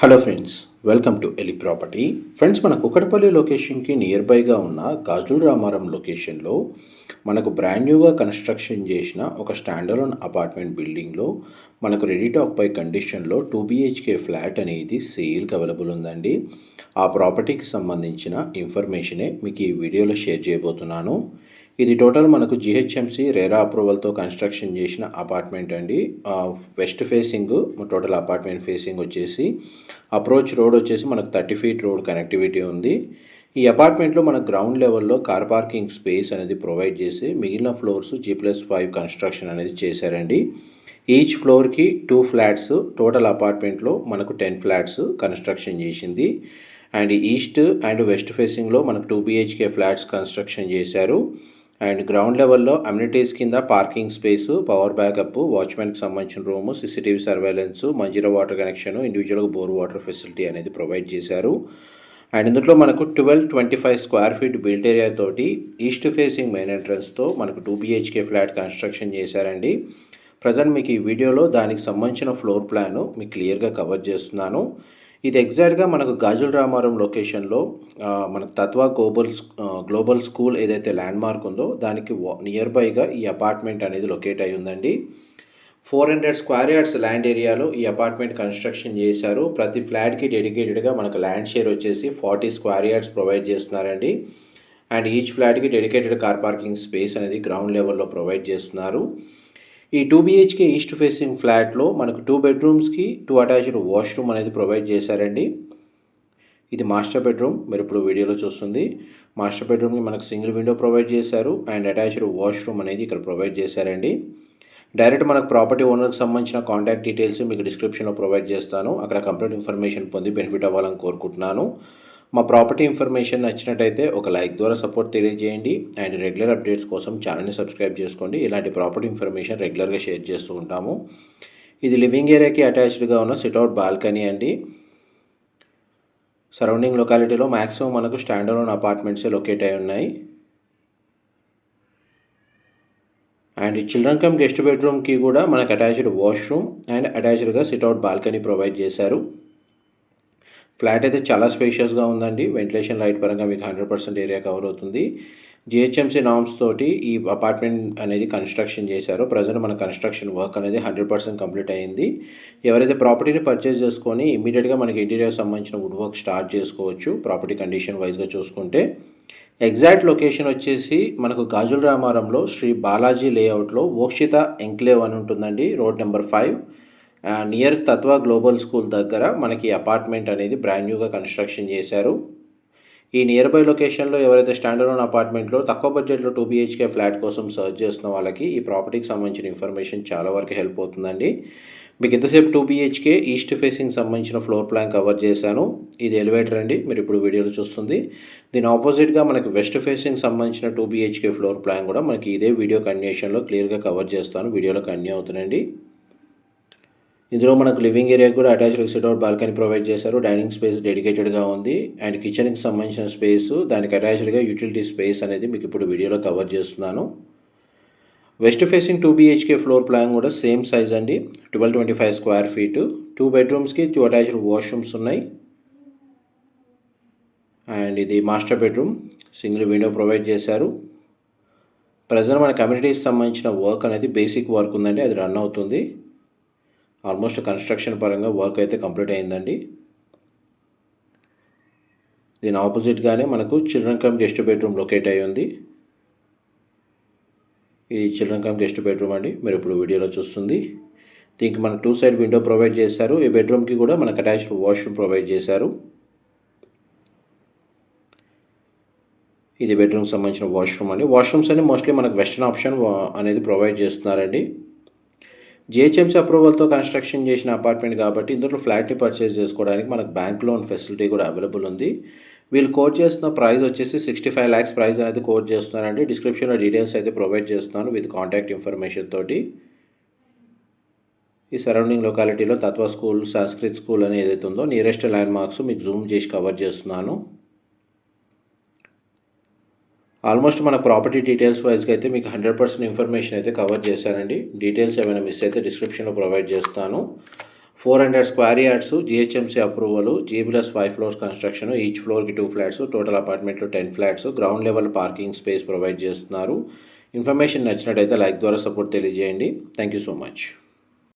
Hello friends welcome to ఎలి property friends మన కుకటపల్లి లొకేషన్కి నియర్ బైగా ఉన్న గాజుల్ రామారం లొకేషన్లో మనకు బ్రాండ్ న్యూగా కన్స్ట్రక్షన్ చేసిన ఒక స్టాండర్లోన్ అపార్ట్మెంట్ బిల్డింగ్లో మనకు రెడీ టాక్ పై కండిషన్లో టూ బిహెచ్కే ఫ్లాట్ అనేది సేల్కి అవైలబుల్ ఉందండి. ఆ ప్రాపర్టీకి సంబంధించిన ఇన్ఫర్మేషనే మీకు ఈ వీడియోలో షేర్ చేయబోతున్నాను. ఇది టోటల్ మనకు జిహెచ్ఎంసి రేరా అప్రూవల్తో కన్స్ట్రక్షన్ చేసిన అపార్ట్మెంట్ అండి. West facing total apartment facing వచ్చేసి అప్రోచ్ రోడ్ వచ్చేసి మనకు థర్టీ ఫీట్ రోడ్ కనెక్టివిటీ ఉంది. ఈ అపార్ట్మెంట్లో మన గ్రౌండ్ లెవెల్లో కార్ పార్కింగ్ స్పేస్ అనేది ప్రొవైడ్ చేసి మిగిలిన floors G plus five construction అనేది చేశారండి. ఈచ్ ఫ్లోర్కి టూ ఫ్లాట్స్ టోటల్ అపార్ట్మెంట్లో మనకు టెన్ ఫ్లాట్స్ కన్స్ట్రక్షన్ చేసింది. అండ్ ఈస్ట్ అండ్ వెస్ట్ ఫేసింగ్లో మనకు టూ బిహెచ్కే ఫ్లాట్స్ కన్స్ట్రక్షన్ చేశారు. అండ్ గ్రౌండ్ లెవెల్లో అమ్యూనిటీస్ కింద పార్కింగ్ స్పేసు పవర్ బ్యాకప్ వాచ్మెన్కి సంబంధించిన room CCTV surveillance Manjira water connection ఇండివిజువల్గా బోర్ వాటర్ ఫెసిలిటీ అనేది ప్రొవైడ్ చేశారు. అండ్ ఇందులో మనకు twelve twenty five square feet built area తోటి ఈస్ట్ ఫేసింగ్ మెయిన్ ఎంట్రన్స్తో మనకు టూ బిహెచ్కే ఫ్లాట్ కన్స్ట్రక్షన్ చేశారండి. ప్రజెంట్ మీకు ఈ వీడియోలో దానికి సంబంధించిన ఫ్లోర్ ప్లాన్ మీకు క్లియర్గా కవర్ చేస్తున్నాను. ఇది ఎగ్జాక్ట్గా మనకు గాజుల రామారం లొకేషన్లో మన తత్వ గ్లోబల్ గ్లోబల్ స్కూల్ ఏదైతే ల్యాండ్ మార్క్ ఉందో దానికి నియర్ బైగా ఈ అపార్ట్మెంట్ అనేది లొకేట్ అయి ఉందండి. Four hundred square yards land ఏరియాలో ఈ అపార్ట్మెంట్ కన్స్ట్రక్షన్ చేశారు. ప్రతి ఫ్లాట్కి డెడికేటెడ్గా మనకు ల్యాండ్ షేర్ వచ్చేసి ఫార్టీ స్క్వేర్ యార్డ్స్ ప్రొవైడ్ చేస్తున్నారండి. అండ్ ఈచ్ ఫ్లాట్కి డెడికేటెడ్ కార్ పార్కింగ్ స్పేస్ అనేది గ్రౌండ్ లెవెల్లో ప్రొవైడ్ చేస్తున్నారు. ఈ టూ బిహెచ్కే ఈస్ట్ ఫేసింగ్ ఫ్లాట్లో మనకు టూ బెడ్రూమ్స్కి టూ అటాచ్డ్ వాష్రూమ్ అనేది ప్రొవైడ్ చేశారండి. ఇది మాస్టర్ బెడ్రూమ్ మీరు ఇప్పుడు వీడియోలో చూస్తుంది. మాస్టర్ బెడ్రూమ్కి మనకు సింగిల్ విండో ప్రొవైడ్ చేశారు అండ్ అటాచ్డ్ వాష్రూమ్ అనేది ఇక్కడ ప్రొవైడ్ చేశారండి. డైరెక్ట్ మనకు ప్రాపర్టీ ఓనర్కి సంబంధించిన కాంటాక్ట్ డీటెయిల్స్ మీకు డిస్క్రిప్షన్లో ప్రొవైడ్ చేస్తాను. అక్కడ కంప్లీట్ ఇన్ఫర్మేషన్ పొంది బెనిఫిట్ అవ్వాలని కోరుకుంటున్నాను. మా ప్రాపర్టీ ఇన్ఫర్మేషన్ నచ్చినట్టయితే ఒక లైక్ ద్వారా సపోర్ట్ తెలియజేయండి. అండ్ రెగ్యులర్ అప్డేట్స్ కోసం ఛానల్ని సబ్స్క్రైబ్ చేసుకోండి. ఇలాంటి ప్రాపర్టీ ఇన్ఫర్మేషన్ రెగ్యులర్గా షేర్ చేస్తూ ఉంటాము. ఇది లివింగ్ ఏరియాకి అటాచ్డ్గా ఉన్న సిట్అవుట్ బాల్కనీ అండి. సరౌండింగ్ లొకాలిటీలో మ్యాక్సిమం మనకు స్టాండర్లోన్ అపార్ట్మెంట్సే లొకేట్ అయి ఉన్నాయి. అండ్ చిల్డ్రన్ కమ్ గెస్ట్ బెడ్రూమ్కి కూడా మనకు అటాచ్డ్ వాష్రూమ్ అండ్ అటాచ్డ్గా సిట్అవుట్ బాల్కనీ ప్రొవైడ్ చేశారు. ఫ్లాట్ అయితే చాలా స్పేషియస్గా ఉందండి. వెంటిలేషన్ లైట్ పరంగా మీకు హండ్రెడ్ పర్సెంట్ ఏరియా కవర్ అవుతుంది. జిహెచ్ఎంసీ నామ్స్ తోటి ఈ అపార్ట్మెంట్ అనేది కన్స్ట్రక్షన్ చేశారో. ప్రజెంట్ మన కన్స్ట్రక్షన్ వర్క్ అనేది హండ్రెడ్ పర్సెంట్ కంప్లీట్ అయింది. ఎవరైతే ప్రాపర్టీని పర్చేస్ చేసుకొని ఇమీడియట్గా మనకి ఇంటీరియర్ సంబంధించిన వుడ్ వర్క్ స్టార్ట్ చేసుకోవచ్చు ప్రాపర్టీ కండిషన్ వైజ్గా చూసుకుంటే. ఎగ్జాక్ట్ లొకేషన్ వచ్చేసి మనకు గాజుల రామారంలో శ్రీ బాలాజీ లేఅవుట్లో ఓక్షిత ఎంక్లేవ్ అని ఉంటుందండి. Road number five near Tatva global school దగ్గర మనకి అపార్ట్మెంట్ అనేది బ్రాండ్ న్యూగా కన్స్ట్రక్షన్ చేశారు. ఈ నియర్ బై లొకేషన్లో ఎవరైతే స్టాండర్డ్ అపార్ట్మెంట్లో తక్కువ బడ్జెట్లో టూ బీహెచ్కే ఫ్లాట్ కోసం సర్చ్ చేస్తున్న వాళ్ళకి ఈ ప్రాపర్టీకి సంబంధించిన ఇన్ఫర్మేషన్ చాలా వరకు హెల్ప్ అవుతుందండి. మీకు ఎంతసేపు టూ బీహెచ్కే ఈస్ట్ ఫేసింగ్ సంబంధించిన ఫ్లోర్ ప్లాన్ కవర్ చేశాను. ఇది ఎలివేటర్ అండి మీరు ఇప్పుడు వీడియోలో చూస్తుంది. దీని ఆపోజిట్గా మనకి వెస్ట్ ఫేసింగ్ సంబంధించిన టూ బీహెచ్కే ఫ్లోర్ ప్లాన్ కూడా మనకి ఇదే వీడియో కండిషన్లో క్లియర్గా కవర్ చేస్తాను. వీడియోలో కన్యూ అవుతుందండి ఇందులో మనకు లివింగ్ ఏరియా కూడా attached sit out balcony provide చేశారు. డైనింగ్ స్పేస్ డెడికేటెడ్గా ఉంది. అండ్ కిచెన్కి సంబంధించిన స్పేస్ దానికి అటాచ్డ్గా యూటిలిటీ స్పేస్ అనేది మీకు ఇప్పుడు వీడియోలో కవర్ చేస్తున్నాను. West facing two BHK floor plan కూడా సేమ్ సైజ్ అండి. Twelve twenty five square feet. Two బెడ్రూమ్స్కి two attached washrooms ఉన్నాయి. అండ్ ఇది master bedroom. Single window provide చేశారు. ప్రజెంట్ మన కమ్యూనిటీకి సంబంధించిన వర్క్ అనేది బేసిక్ వర్క్ ఉందండి. అది రన్ అవుతుంది. ఆల్మోస్ట్ కన్స్ట్రక్షన్ పరంగా వర్క్ అయితే కంప్లీట్ అయిందండి. దీని ఆపోజిట్గానే మనకు children cum guest bedroom locate అయి ఉంది. ఇది చిల్డ్రన్ కమ్ గెస్ట్ బెడ్రూమ్ అండి మీరు ఇప్పుడు వీడియోలో చూస్తుంది. దీనికి మనకు టూ సైడ్ విండో ప్రొవైడ్ చేశారు. ఈ బెడ్రూమ్కి కూడా మనకు అటాచ్డ్ వాష్రూమ్ ప్రొవైడ్ చేశారు. ఇది బెడ్రూమ్కి సంబంధించిన వాష్రూమ్ అండి. వాష్రూమ్స్ అన్ని మోస్ట్లీ మనకు వెస్ట్రన్ ఆప్షన్ అనేది ప్రొవైడ్ చేస్తున్నారండి. జిహెచ్ఎంసీ అప్రూవల్తో కన్స్ట్రక్షన్ చేసిన అపార్ట్మెంట్ కాబట్టి ఇందులో ఫ్లాట్ని పర్చేస్ చేసుకోవడానికి మనకు బ్యాంక్ లోన్ ఫెసిలిటీ కూడా అవైలబుల్ ఉంది. వీళ్ళు కోట్ చేస్తున్న ప్రైస్ వచ్చేసి సిక్స్టీ ఫైవ్ ల్యాక్స్ ప్రైస్ అనేది కోట్ చేస్తున్నారండి. డిస్క్రిప్షన్లో డీటెయిల్స్ అయితే ప్రొవైడ్ చేస్తున్నాను విత్ కాంటాక్ట్ ఇన్ఫర్మేషన్ తోటి. ఈ సరౌండింగ్ లొకాలిటీలో తత్వ స్కూల్ సంస్కృత్ స్కూల్ అనేది ఏదైతే ఉందో నియరెస్ట్ ల్యాండ్ మార్క్స్ మీకు జూమ్ చేసి కవర్ చేస్తున్నాను. ఆల్మోస్ట్ మన ప్రాపర్టీ డీటెయిల్స్ వైజ్గా అయితే మీకు హండ్రెడ్ పర్సెంట్ ఇన్ఫర్మేషన్ అయితే కవర్ చేశానండి. డీటెయిల్స్ ఏమైనా మిస్ అయితే డిస్క్రిప్షన్లో ప్రొవైడ్ చేస్తాను. Four hundred square yards GHMC approval G plus five floors construction each ఫ్లోర్కి టూ ఫ్లాట్స్ టోటల్ అపార్ట్మెంట్లో ten flats ground level parking space provide చేస్తున్నారు. ఇన్ఫర్మేషన్ నచ్చినట్టయితే లైక్ ద్వారా సపోర్ట్ తెలియజేయండి. Thank you so much.